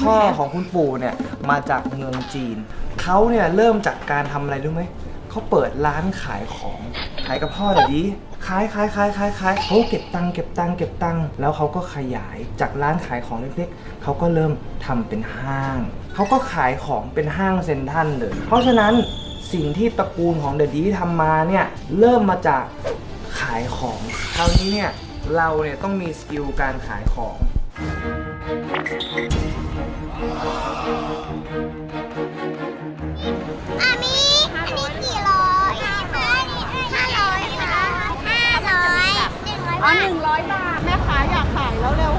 พ่อของคุณปู่เนี่ยมาจากเมืองจีน เขาเนี่ยเริ่มจากการทำอะไรรู้ไหม เขาเปิดร้านขายของขายกับพ่อเดี๋ยวนี้ขายขายขายขายขายเขาเก็บตังค์เก็บตังค์เก็บตังค์แล้วเขาก็ขยายจากร้านขายของเล็กๆเขาก็เริ่มทำเป็นห้าง เขาก็ขายของเป็นห้างเซ็นทรัลเลย เพราะฉะนั้นสิ่งที่ตระกูลของเดอะดีทำมาเนี่ยเริ่มมาจากขายของคราวนี้เนี่ยเราเนี่ยต้องมีสกิลการขายของ อันนี้อันนี้กี่ร้อยห้าร้อยห้าห้าร้อยหนึ่งร้อยบาหทนึ่งร้อยบาท แม่ค้าอยากขายแล้วเร็ว